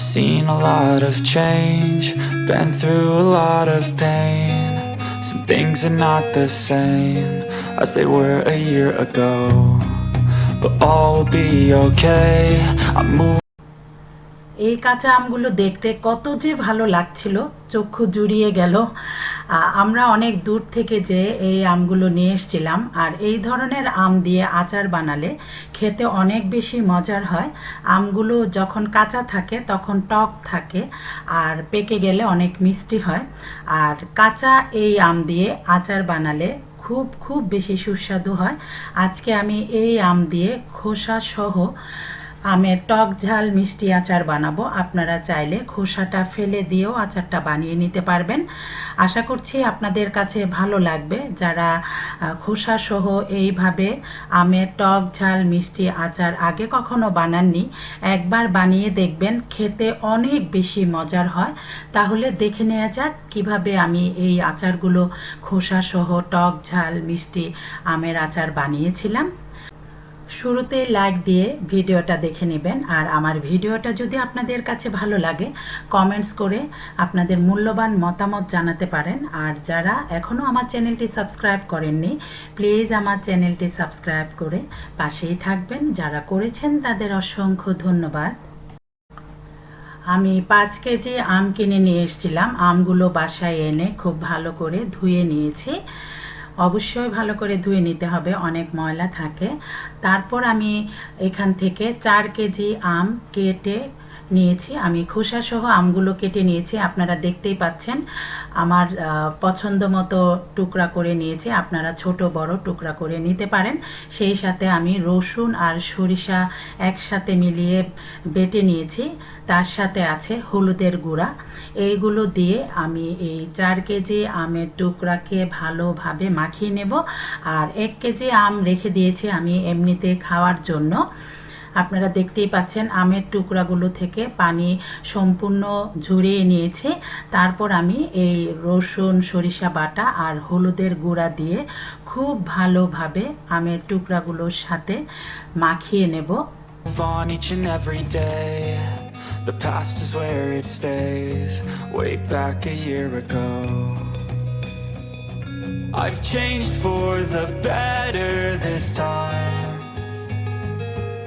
I've seen a lot of change, been through a lot of pain. Some things are not the same as they were a year ago. But all will be okay. I'm moving. এই কাঁচা আমগুলো দেখতে কত যে ভালো লাগছিল চক্ষু জুড়িয়ে গেল আমরা অনেক দূর থেকে যে এই আমগুলো নিয়ে এসেছিলাম, আর এই ধরনের আম দিয়ে আচার বানালে খেতে অনেক বেশি মজার হয়। আমগুলো যখন কাঁচা থাকে তখন টক থাকে, আর পেকে গেলে অনেক মিষ্টি হয়। আর কাঁচা এই আম দিয়ে আচার বানালে খুব খুব বেশি সুস্বাদু হয়। আজকে আমি এই আম দিয়ে খোসা সহ আমের টক ঝাল, মিষ্টি আচার বানাবো। আপনারা চাইলে খোসাটা ফেলে দিয়েও আচারটা বানিয়ে নিতে পারবেন। আশা করছি আপনাদের কাছে ভালো লাগবে। যারা খোসা সহ এইভাবে আমের টক ঝাল, মিষ্টি আচার আগে কখনো বানাননি, একবার বানিয়ে দেখবেন, খেতে অনেক বেশি মজার হয়। তাহলে দেখে নেওয়া যাক কীভাবে আমি এই আচারগুলো খোসা সহ টক ঝাল, মিষ্টি আমের আচার বানিয়েছিলাম। শুরুতে লাইক দিয়ে ভিডিওটা দেখে নেবেন। আর আমার ভিডিওটা যদি আপনাদের কাছে ভালো লাগে কমেন্টস করে আপনাদের মূল্যবান মতামত জানাতে পারেন। আর যারা এখনও আমার চ্যানেলটি সাবস্ক্রাইব করেননি প্লিজ আমার চ্যানেলটি সাবস্ক্রাইব করে পাশেই থাকবেন। যারা করেছেন তাদের অসংখ্য ধন্যবাদ। আমি পাঁচ কেজি আম কিনে নিয়ে এসেছিলাম। আমগুলো বাসায় এনে খুব ভালো করে ধুয়ে নিয়েছি। অবশ্যই ভালো করে ধুয়ে নিতে হবে, অনেক ময়লা থাকে। তারপর আমি এখান থেকে চার কেজি আম কেটে নিয়েছি। আমি খোসা সহ আমগুলো কেটে নিয়েছি, আপনারা দেখতেই পাচ্ছেন। আমার পছন্দ মতো টুকরা করে নিয়েছি, আপনারা ছোট, বড় টুকরা করে নিতে পারেন। সেই সাথে আমি রসুন আর সরিষা একসাথে মিলিয়ে বেটে নিয়েছি। তার সাথে আছে হলুদের গুঁড়া। এইগুলো দিয়ে আমি এই চার কেজি আমের টুকরাকে ভালোভাবে মাখিয়ে নেব। আর এক কেজি আম রেখে দিয়েছি আমি এমনিতে খাওয়ার জন্য। আপনারা দেখতেই পাচ্ছেন আমের টুকরাগুলো থেকে পানি সম্পূর্ণ ঝরিয়ে নিয়েছি তারপর আমি এই রসুন সরিষা বাটা আর হলুদের গুঁড়া দিয়ে খুব ভালোভাবে আমের টুকরাগুলোর সাথে মাখিয়ে নেব On each and every day, the past is where it stays. Way back a year ago, I've changed for the better this time.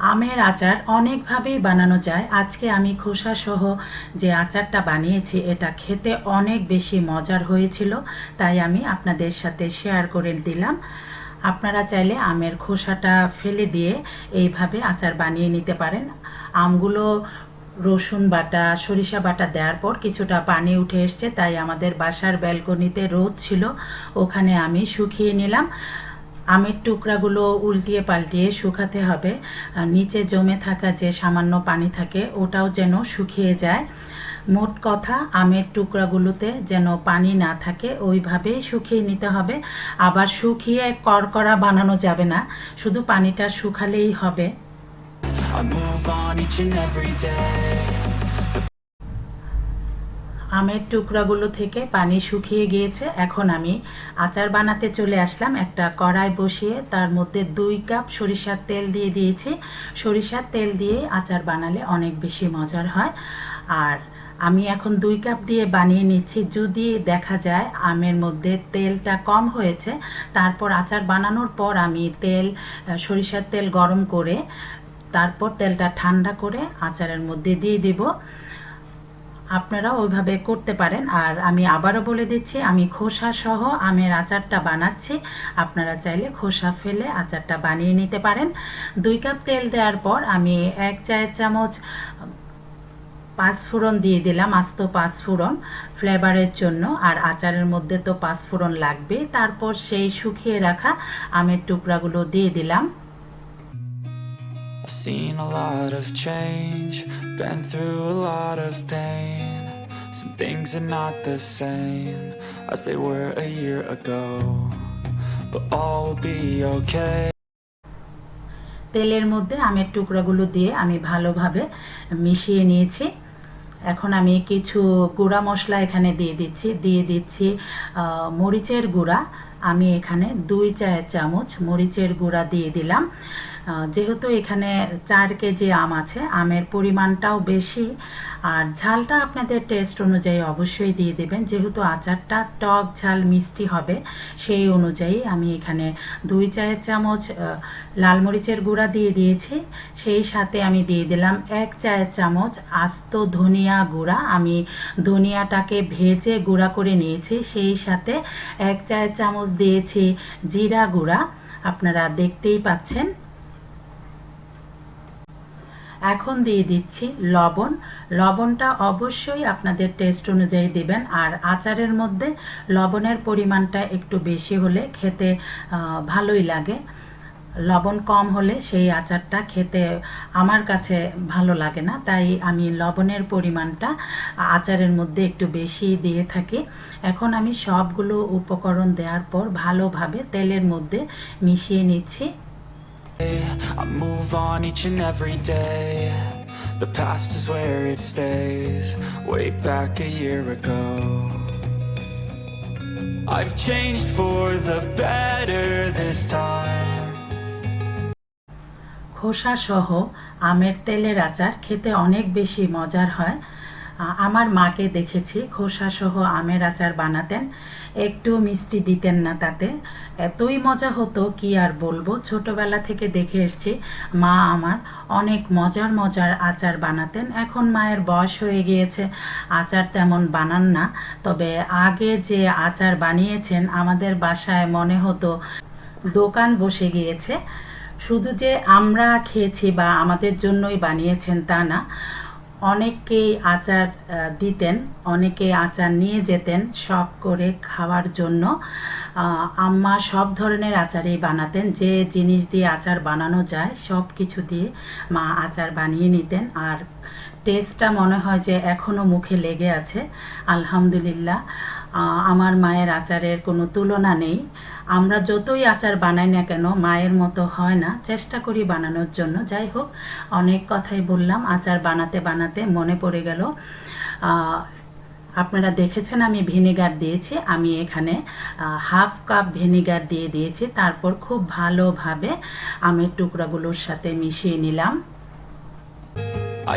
আমের আচার অনেকভাবেই বানানো যায়। আজকে আমি খোসা সহ যে আচারটা বানিয়েছি, এটা খেতে অনেক বেশি মজার হয়েছিল, তাই আমি আপনাদের সাথে শেয়ার করে দিলাম। আপনারা চাইলে আমের খোসাটা ফেলে দিয়ে এইভাবে আচার বানিয়ে নিতে পারেন। আমগুলো রসুন বাটা, সরিষা বাটা দেওয়ার পর কিছুটা পানি উঠে এসছে, তাই আমাদের বাসার ব্যালকনিতে রোদ ছিল, ওখানে আমি শুকিয়ে নিলাম। আমের টুকরাগুলো উল্টিয়ে পাল্টিয়ে শুকাতে হবে। আর নিচে জমে থাকা যে সামান্য পানি থাকে, ওটাও যেন শুকিয়ে যায়। মোট কথা, আমের টুকরাগুলোতে যেন পানি না থাকে, ওইভাবেই শুকিয়ে নিতে হবে। আবার শুকিয়ে কড়কড়া বানানো যাবে না, শুধু পানিটা শুকালেই হবে। I move on each and every day. আমের টুকরাগুলো থেকে পানি শুকিয়ে গিয়েছে। এখন আমি আচার বানাতে চলে আসলাম একটা কড়াই বসিয়ে, তার মধ্যে দুই কাপ সরিষার তেল দিয়ে দিয়েছি। সরিষার তেল দিয়ে আচার বানালে অনেক বেশি মজার হয়। আর আমি এখন দুই কাপ দিয়ে বানিয়ে নিচ্ছি। যদি দেখা যায় আমের মধ্যে তেলটা কম হয়েছে, তারপর আচার বানানোর পর আমি তেল, সরিষার তেল গরম করে, তারপর তেলটা ঠান্ডা করে আচারের মধ্যে দিয়ে দিব। আপনারা ওইভাবে করতে পারেন। আর আমি আবারও বলে দিচ্ছি, আমি খোসা সহ আমের আচারটা বানাচ্ছি। আপনারা চাইলে খোসা ফেলে আচারটা বানিয়ে নিতে পারেন। দুই কাপ তেল দেওয়ার পর আমি এক চায়ের চামচ পাঁচফোড়ন দিয়ে দিলাম, আস্ত পাঁচফোড়ন ফ্লেভারের জন্য। আর আচারের মধ্যে তো পাঁচফোড়ন লাগবে তারপর সেই শুকিয়ে রাখা আমের টুকরাগুলো দিয়ে দিলাম। I've seen a lot of change, been through a lot of pain. Some things are not the same as they were a year ago. But all will be okay. তেলের মধ্যে আমের টুকরাগুলো দিয়ে আমি ভালোভাবে মিশিয়ে নিয়েছি এখন আমি কিছু গুঁড়া মশলা এখানে দিয়ে দিচ্ছি দিয়ে দিচ্ছি মরিচের গুঁড়া আমি এখানে দুই চায়ের চামচ মরিচের গুঁড়া দিয়ে দিলাম যেহেতু এখানে চার কেজি আম আছে, আমের পরিমাণটাও বেশি। আর ঝালটা আপনাদের টেস্ট অনুযায়ী অবশ্যই দিয়ে দেবেন। যেহেতু আচারটা টক ঝাল, মিষ্টি হবে, সেই অনুযায়ী আমি এখানে দুই চায়ের চামচ লাল মরিচের গুঁড়া দিয়ে দিয়েছি। সেই সাথে আমি দিয়ে দিলাম এক চায়ের চামচ আস্ত ধনিয়া গুঁড়া। আমি ধনিয়াটাকে ভেজে গুঁড়া করে নিয়েছি। সেই সাথে এক চায়ের চামচ দিয়েছি জিরা গুঁড়া। আপনারা দেখতেই পাচ্ছেন। এখন দিয়ে দিচ্ছি লবণ। লবণটা অবশ্যই আপনাদের টেস্ট অনুযায়ী দিবেন। আর আচারের মধ্যে লবণের পরিমাণটা একটু বেশি হলে খেতে ভালোই লাগে। লবণ কম হলে সেই আচারটা খেতে আমার কাছে ভালো লাগে না। তাই আমি লবণের পরিমাণটা আচারের মধ্যে একটু বেশি দিয়ে থাকি। এখন আমি সবগুলো উপকরণ দেওয়ার পর ভালোভাবে তেলের মধ্যে মিশিয়ে নিচ্ছি। I move on each and every day. The past is where it stays, way back a year ago. I've changed for the better this time. খোসা সহ আমের তেলের আচার খেতে অনেক বেশি মজার হয় আমার মাকে দেখেছি। খোসা সহ আমের আচার বানাতেন। একটু মিষ্টি দিতেন না তাতে। এতই মজা হতো, কি আর বলব? ছোটবেলা থেকে দেখে এসছি, মা আমার অনেক মজার মজার আচার বানাতেন। এখন মায়ের বয়স হয়ে গিয়েছে। আচার তেমন বানান না। তবে আগে যে আচার বানিয়েছেন, আমাদের বাসায় মনে হতো দোকান বসে গিয়েছে। শুধু যে আমরা খেয়েছি বা আমাদের জন্যই বানিয়েছেন তা না। অনেককেই আচার দিতেন অনেকে আচার নিয়ে যেতেন শখ করে খাওয়ার জন্য। আম্মা সব ধরনের আচারই বানাতেন, যে জিনিস দিয়ে আচার বানানো যায় সব কিছু দিয়ে মা আচার বানিয়ে নিতেন। আর টেস্টটা মনে হয় যে এখনও মুখে লেগে আছে, আলহামদুলিল্লাহ। আমার মায়ের আচারের কোনো তুলনা নেই। আমরা যতই আচার বানাই না কেন, মায়ের মতো হয় না। চেষ্টা করি বানানোর জন্য। যাই হোক, অনেক কথাই বললাম। আচার বানাতে বানাতে মনে পড়ে গেল। আপনারা দেখেছেন আমি ভিনেগার দিয়েছি। আমি এখানে হাফ কাপ ভিনেগার দিয়ে দিয়েছি। তারপর খুব ভালোভাবে আমের টুকরাগুলোর সাথে মিশিয়ে নিলাম।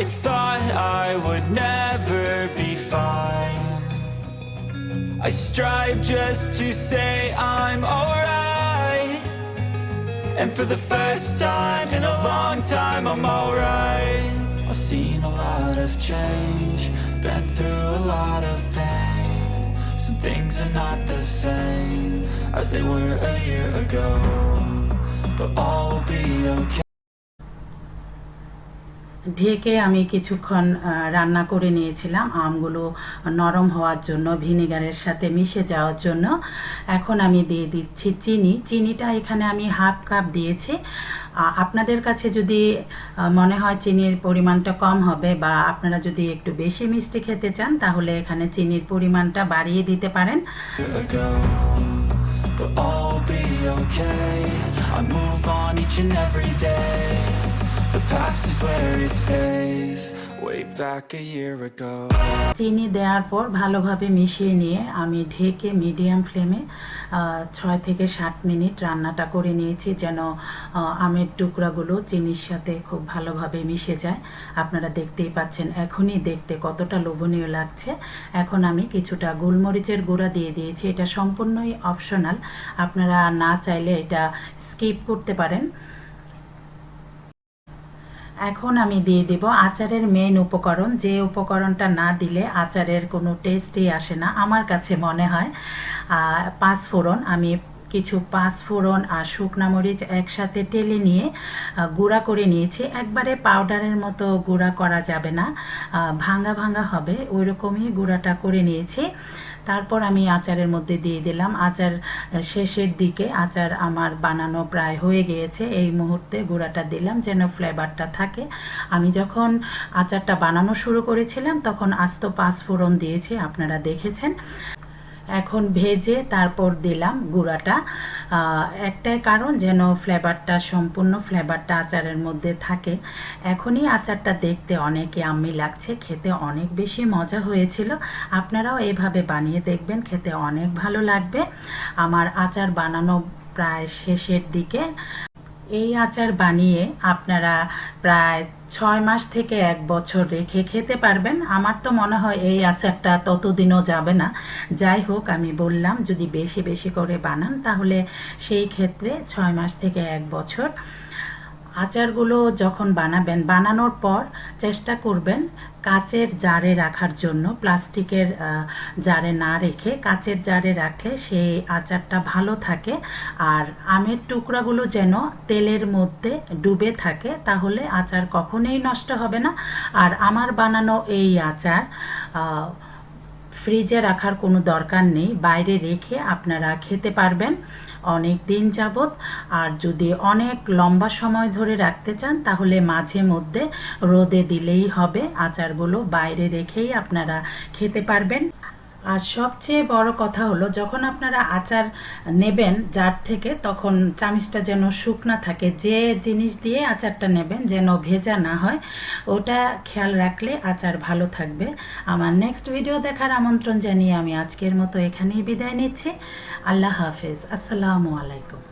I thought I would never be fine. I strive just to say I'm alright. And for the first time in a long time, I'm alright. I've seen a lot of change, been through a lot of pain. Some things are not the same as they were a year ago. But all will be okay. ঢেকে আমি কিছুক্ষণ রান্না করে নিয়েছিলাম। আমগুলো নরম হওয়ার জন্য, ভিনেগারের সাথে মিশে যাওয়ার জন্য। এখন আমি দিয়ে দিচ্ছি চিনি। চিনিটা এখানে আমি হাফ কাপ দিয়েছি। আপনাদের কাছে যদি মনে হয় চিনির পরিমাণটা কম হবে বা আপনারা যদি একটু বেশি মিষ্টি খেতে চান, তাহলে এখানে চিনির পরিমাণটা বাড়িয়ে দিতে পারেন। Be okay. I move on each and every day. চিনি দেওয়ার পর ভালোভাবে মিশিয়ে নিয়ে আমি ঢেকে মিডিয়াম ফ্লেমে ছয় থেকে সাত মিনিট রান্নাটা করে নিয়েছি যেন আমের টুকরাগুলো চিনির সাথে খুব ভালোভাবে মিশে যায়। আপনারা দেখতেই পাচ্ছেন এখনই দেখতে কতটা লোভনীয় লাগছে। এখন আমি কিছুটা গোলমরিচের গুঁড়া দিয়ে দিয়েছি। এটা সম্পূর্ণই অপশনাল আপনারা না চাইলে এটা স্কিপ করতে পারেন। এখন আমি দিয়ে দেব আচারের মেন উপকরণ। যে উপকরণটা না দিলে আচারের কোনো টেস্টই আসে না, আমার কাছে মনে হয় পাঁচ ফোড়ন। আমি কিছু পাঁচ ফোড়ন আর শুকনা মরিচ একসাথে টেলে নিয়ে গুঁড়া করে নিয়েছি। একবারে পাউডারের মতো গুঁড়া করা যাবে না ভাঙা ভাঙা হবে। ওই রকমই গুঁড়াটা করে নিয়েছি। তারপর আমি আচারের মধ্যে দিয়ে দিলাম। আচার শেষের দিকে আচার আমার বানানো প্রায় হয়ে গিয়েছে। এই মুহূর্তে গুঁড়াটা দিলাম যেন ফ্লেভারটা থাকে। আমি যখন আচারটা বানানো শুরু করেছিলাম তখন আস্ত পাঁচ ফোড়ন দিয়েছি, আপনারা দেখেছেন। এখন ভেজে তারপর দিলাম গুঁড়াটা। একটাই কারণ যেন ফ্লেভারটা সম্পূর্ণ ফ্লেভারটা আচারের মধ্যে থাকে। এখনই আচারটা দেখতে অনেকে আমি লাগছে, খেতে অনেক বেশি মজা হয়েছিল। আপনারাও এভাবে বানিয়ে দেখবেন, খেতে অনেক ভালো লাগবে। আমার আচার বানানো প্রায় শেষের দিকে। এই আচার বানিয়ে আপনারা প্রায় ছয় মাস থেকে এক বছর রেখে খেতে পারবেন। আমার তো মনে হয় এই আচারটা ততদিনও যাবে না। যাই হোক, আমি বললাম, যদি বেশি বেশি করে বানান, তাহলে সেই ক্ষেত্রে ছয় মাস থেকে এক বছর আচারগুলো যখন বানাবেন, বানানোর পর চেষ্টা করবেন কাচের জারে রাখার জন্য। প্লাস্টিকের জারে না রেখে কাচের জারে রাখলে সেই আচারটা ভালো থাকে। আর আমের টুকরাগুলো যেন তেলের মধ্যে ডুবে থাকে, তাহলে আচার কখনোই নষ্ট হবে না। আর আমার বানানো এই আচার ফ্রিজে রাখার কোনো দরকার নেই। বাইরে রেখে আপনারা খেতে পারবেন। অনেক দিন যাবত আর যদি অনেক লম্বা সময় ধরে রাখতে চান, তাহলে মাঝে মধ্যে রোদে দিলেই হবে। আচারগুলো বাইরে রেখেই আপনারা খেতে পারবেন। আর সবচেয়ে বড় কথা হলো, যখন আপনারা আচার নেবেন জার থেকে, তখন চামিচটা যেন শুকনা থাকে। যে জিনিস দিয়ে আচারটা নেবেন যেন ভেজা না হয়, ওটা খেয়াল রাখলে আচার ভালো থাকবে। আমার নেক্সট ভিডিও দেখার আমন্ত্রণ জানিয়ে আমি আজকের মতো এখানেই বিদায় নিচ্ছি। আল্লাহ হাফেজ। আসসালামু আলাইকুম।